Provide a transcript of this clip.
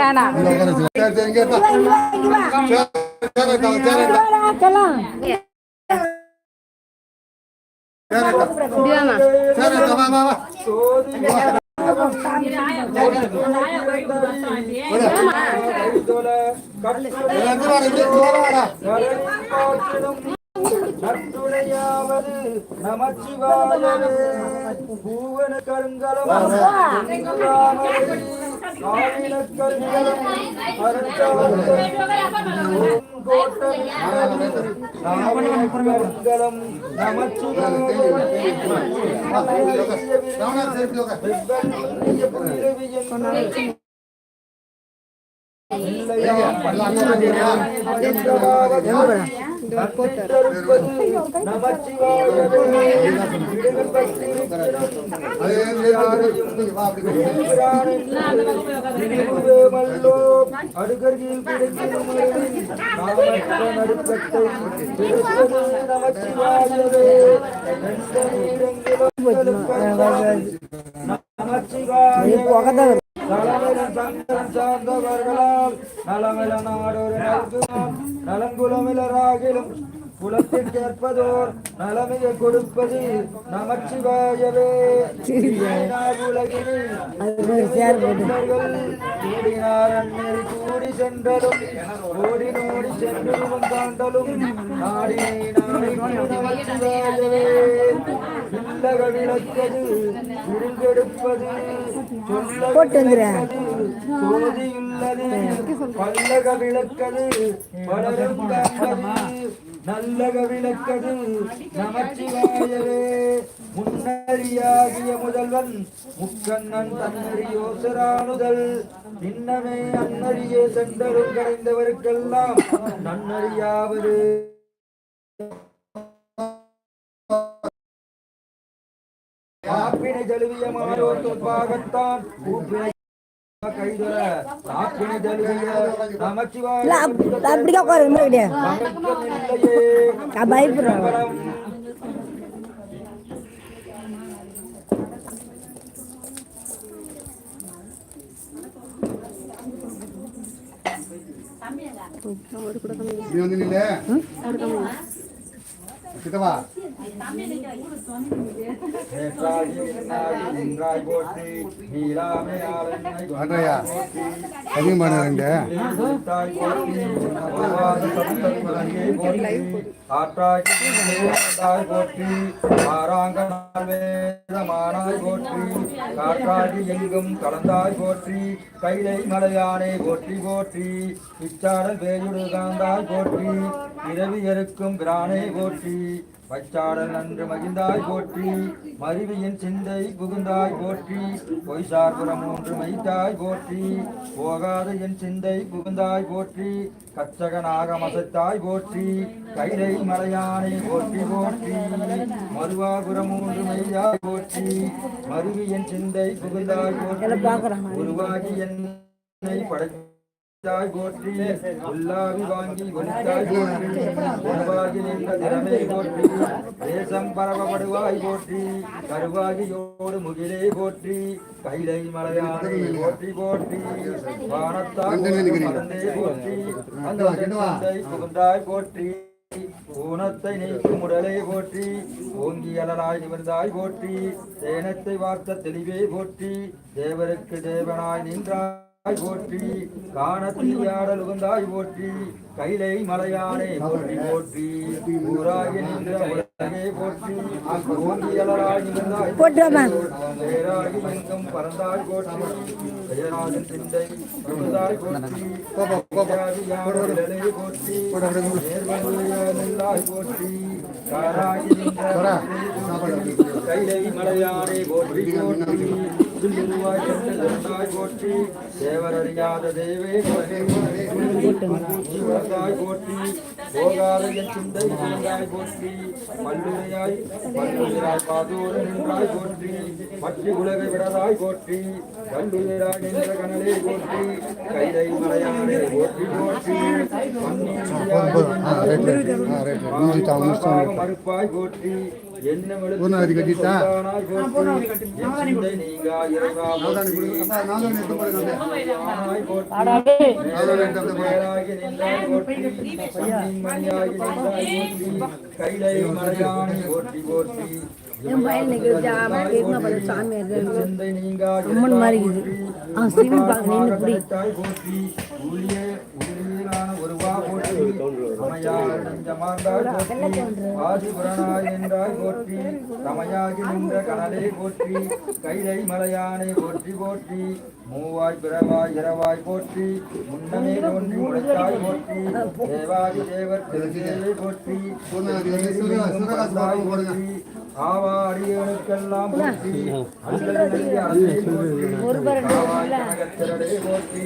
கட்டுவாடா நற்றுணையாவது நமச்சிவாயவே பூவன கருங்கலம் ஆவின கருங்கலம் கருங்கலம் நமச்சிவாய அடுகரில் கிடைக்கும் நடுக்கத்தை நமச்சிவாயவே நமச்சிவாய நலமிலம் சந்தனம் சார்ந்தவர்களால் நலமில நாடொரு நல்குமாம் நலங்குலமிலராகிலும் குலத்திற்கேற்பதோர் நலமிக கொடுப்பது நமச்சிவாயவே. அந்நெறி கூடி சென்றலும் ஓடி நோடி சென்றலும் தாண்டலும் நாடினை நாடி நமச்சிவாயவே. இல்லக விளக்கது இருங்கெடுப்பது சோதியுள்ளது பல்லக விளக்கது பலரும் காண்பது நல்லக விளக்கது நமச்சிவாயவே முன்னறியாகிய முதல்வன் முக்கண்ணன் தன்னறியோசரானுதல். இன்னமே அன்னறியே சென்றரும் கரைந்தவருக்கெல்லாம் நன்னறியாவது. காப்பினை தழுவிய மாறோர் தொற்பாகத்தான் அப்படிக்கா உட்காரு நான் பயப்படுறேன் நீ வந்து நில்லு. கிட்டவா நேற்றாகி அதிகம் பண்ண ரெண்டு போற்றி போற்றி காற்றாகி எங்கும் கலந்தாய் போற்றி கைலை மலையானை போற்றி போற்றி இச்சாடல் வேயுடு காந்தாய் போற்றி இரவி எருக்கும் பிரானை போற்றி வச்சாடல் நன்று மகிழ்ந்தாய் போற்றி மருவியின் சிந்தை புகுந்தாய் போற்றி பொய்சார்புறம் மூன்று மைத்தாய் போற்றி போகாத என் சிந்தை புகுந்தாய் போற்றி கச்சகனாக மசத்தாய் போற்றி கைலை மலையானை போற்றி போற்றி மருவாபுரம் மூன்று மையாய் போற்றி மருவி என் சிந்தை புகுந்தாய் போற்றி உருவாகி என்னை படை தாய் போற்றி. உள்ளாவி வாங்கி ஒளித்தாய் போற்றி. உருவாகி நின்ற திறமை போற்றி. தேசம் பரவப்படுவாய் போற்றி. கருவாகியோடு முகிலே போற்றி. கைலை மலையானை போற்றி போற்றி. வானத்தாய் போற்றி. அந்த புகுந்தாய் போற்றி. ஊனத்தை நீக்கும் உடலை போற்றி. ஓங்கி அலராய் நிமிர்ந்தாய் போற்றி. தேனத்தை வார்த்த தெளிவே போற்றி. தேவருக்கு தேவனாய் நின்றாய் போற்றி காணத்தீயாடல் உகந்தாய் போற்றி கைலை மலையானே போற்றி போற்றி ஊராகி நின்ற உலகே போற்றி ஓங்கி அலராய் நிமிர்ந்தாய் போட்டுருமா பேராகி எங்கும் பறந்தாய் போற்றி பெயராஜன் சிந்தை புகுந்தாய் போற்றி போற்றி நேர்வழியாய் நின்றாய் போற்றி காராகி நின்ற கைலை மலையானே போற்றி போற்றி சில்லுருவாய் சென்று போற்றி தேவரறியாத தேவே போற்றி போற்றி போகாத சிந்தை இருந்தாய் போற்றி பல்லுரையாய் பல்லுயிராய் பாதூர் நின்றாய் போற்றி பற்றி உலகை விடதாய் போற்றி கல்லுயிராய் நின்ற கனலே போற்றி மலையானே போற்றி போற்றி மறுப்பாய் போற்றி கைலை மலையானை போற்றி போற்றி என் இன்னைக்கு ஜாம கேட்கணும் பாரு சாமி அம்மன் மாதிரி இருக்குது அவன் சிவி பார்க்க நின்று புடி தாய் போற்றி அமையார் நெஞ்சமார்ந்தாய் போற்றி ஆதிபுரனாய் நின்றாய் போற்றி தமையாகி நின்ற கனலே போற்றி கைலை மலையானை போற்றி போற்றி மூவாய் பிறவாய் இரவாய் போற்றி முன்னமே தோன்றி முளைத்தாய் போற்றி தேவாதி தேவர் திருச்சியை போற்றி போற்றி ஆவா அடியனுக்கெல்லாம் போற்றி அஞ்சலி அரசை போற்றி ஒரு பேர் ஆவாய் கனகத்திரளே போற்றி.